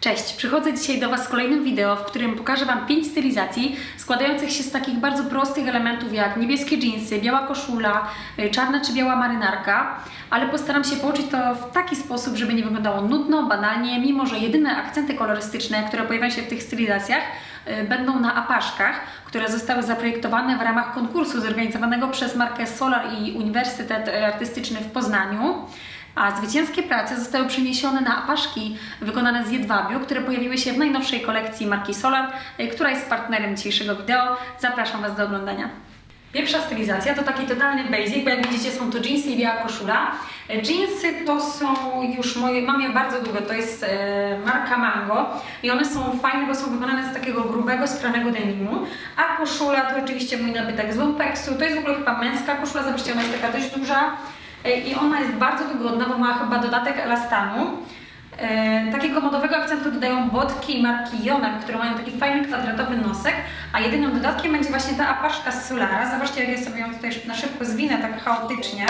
Cześć! Przychodzę dzisiaj do Was z kolejnym wideo, w którym pokażę Wam 5 stylizacji składających się z takich bardzo prostych elementów jak niebieskie dżinsy, biała koszula, y, czarna czy biała marynarka, ale postaram się połączyć to w taki sposób, żeby nie wyglądało nudno, banalnie, mimo że jedyne akcenty kolorystyczne, które pojawiają się w tych stylizacjach y, będą na apaszkach, które zostały zaprojektowane w ramach konkursu zorganizowanego przez markę Solar i Uniwersytet Artystyczny w Poznaniu. A zwycięskie prace zostały przeniesione na apaszki wykonane z jedwabiu, które pojawiły się w najnowszej kolekcji marki Solar, y, która jest partnerem dzisiejszego wideo. Zapraszam Was do oglądania. Pierwsza stylizacja to taki totalny basic, bo jak widzicie są to jeansy i biała koszula. Jeansy to są już moje, mam je bardzo długo, to jest e, marka Mango i one są fajne, bo są wykonane z takiego grubego, spranego denimu, a koszula to oczywiście mój nabytek z lumpeksu, to jest w ogóle chyba męska koszula, zobaczcie, ona jest taka dość duża i ona jest bardzo wygodna, bo ma chyba dodatek elastanu. E, takiego modowego akcentu dodają botki marki Jonem, które mają taki fajny kwadratowy nosek, a jedynym dodatkiem będzie właśnie ta apaszka z Solara. Zobaczcie, jak ja sobie ją tutaj na szybko zwinę, tak chaotycznie.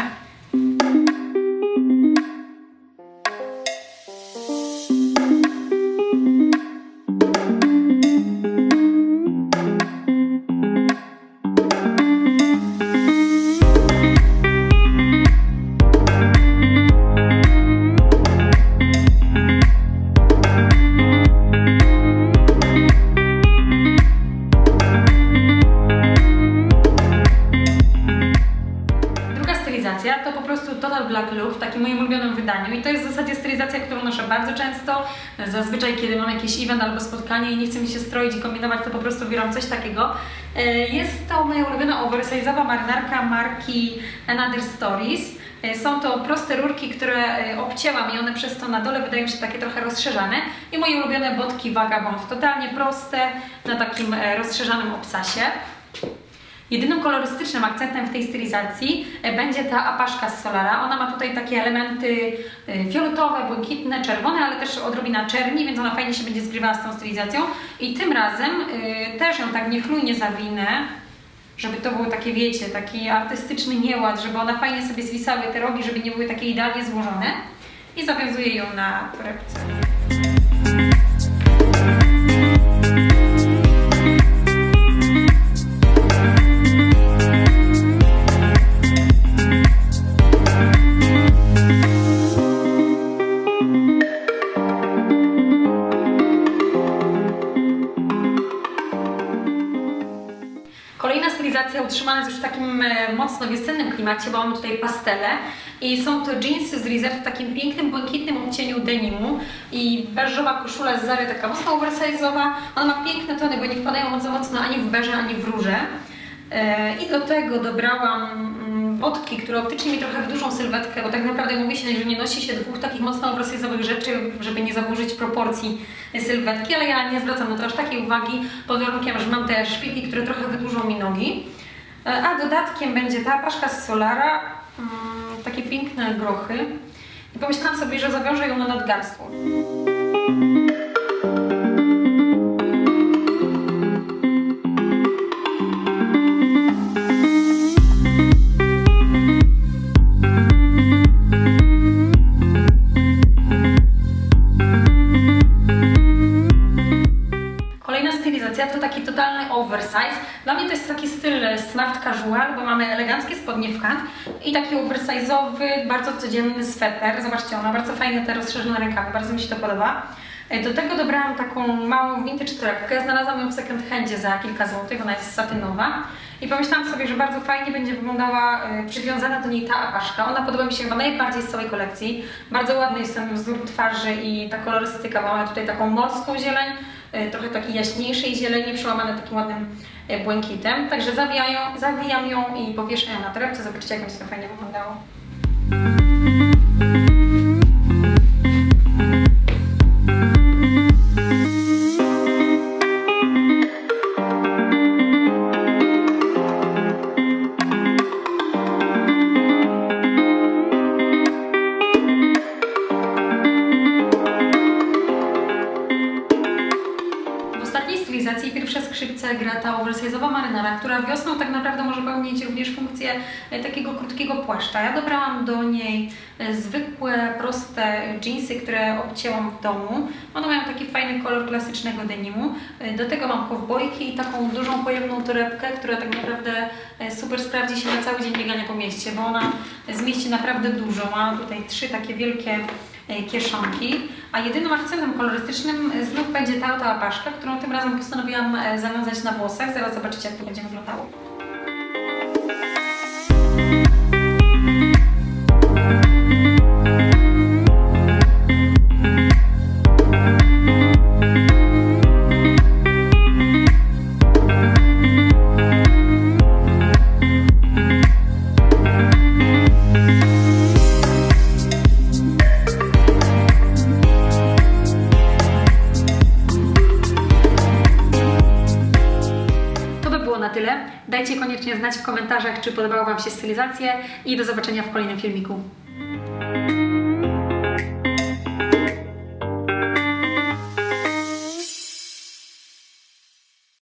W takim moim ulubionym wydaniu i to jest w zasadzie stylizacja, którą noszę bardzo często. Zazwyczaj, kiedy mam jakiś event albo spotkanie i nie chcę mi się stroić i kombinować, to po prostu bieram coś takiego. E, Jest to moja ulubiona oversize'owa marynarka marki Another Stories. E, Są to proste rurki, które e, obcięłam i one przez to na dole wydają się takie trochę rozszerzane. I moje ulubione botki Vagabond, totalnie proste, na takim rozszerzanym obcasie. Jedynym kolorystycznym akcentem w tej stylizacji e, będzie ta apaszka z Solara. Ona ma tutaj takie elementy e, fioletowe, błękitne, czerwone, ale też odrobina czerni, więc ona fajnie się będzie zgrywała z tą stylizacją. I tym razem e, też ją tak niechlujnie zawinę, żeby to było takie, wiecie, taki artystyczny nieład, żeby one fajnie sobie zwisały te rogi, żeby nie były takie idealnie złożone. I zawiązuję ją na torebce. Jest już w takim e, mocno wiosennym klimacie, bo mamy tutaj pastele i są to jeansy z Reserve w takim pięknym, błękitnym odcieniu denimu i beżowa koszula z Zary, taka mocno oversize'owa. Ona ma piękne tony, bo nie wpadają za mocno ani w beże, ani w róże. E, I do tego dobrałam mm, botki, które optycznie mi trochę w dużą sylwetkę, bo tak naprawdę mówi się, że nie nosi się dwóch takich mocno oversize'owych rzeczy, żeby nie zaburzyć proporcji sylwetki, ale ja nie zwracam na to aż takiej uwagi, pod warunkiem, że mam te szpilki, które trochę wydłużą mi nogi. E, A dodatkiem będzie ta paszka z Solara, mm, takie piękne grochy. I pomyślałam sobie, że zawiążę ją na nadgarstku. Oversize. Dla mnie to jest taki styl smart casual, bo mamy eleganckie spodnie w kant i taki oversize'owy, bardzo codzienny sweter. Zobaczcie, ona bardzo fajne te rozszerzone rękawy, bardzo mi się to podoba. E, Do tego dobrałam taką małą vintage torebkę. Znalazłam ją w second handzie za kilka złotych, ona jest satynowa. I pomyślałam sobie, że bardzo fajnie będzie wyglądała e, przywiązana do niej ta apaszka. Ona podoba mi się chyba najbardziej z całej kolekcji. Bardzo ładny jest ten wzór twarzy i ta kolorystyka. Mamy tutaj taką morską zieleń, e, trochę takiej jaśniejszej zieleni, przełamane takim ładnym e, błękitem. Także zawijają, zawijam ją i powieszę ją na torebce. Zobaczcie, jak będzie to fajnie wyglądało. Skrzypce gra ta oversize'owa marynara, która wiosną tak naprawdę może pełnić również funkcję e, takiego krótkiego płaszcza. Ja dobrałam do niej e, zwykłe, proste jeansy, które obcięłam w domu. One mają taki fajny kolor klasycznego denimu. E, Do tego mam kowbojki i taką dużą pojemną torebkę, która tak naprawdę super sprawdzi się na cały dzień biegania po mieście, bo ona zmieści naprawdę dużo. Ma tutaj trzy takie wielkie kieszonki, a jedynym akcentem kolorystycznym e, znów będzie ta oto apaszka, którą tym razem postanowiłam e, zawiązać na włosach. Zaraz zobaczycie, jak to będzie wyglądało. Znać w komentarzach, czy podobały Wam się stylizacje i do zobaczenia w kolejnym filmiku.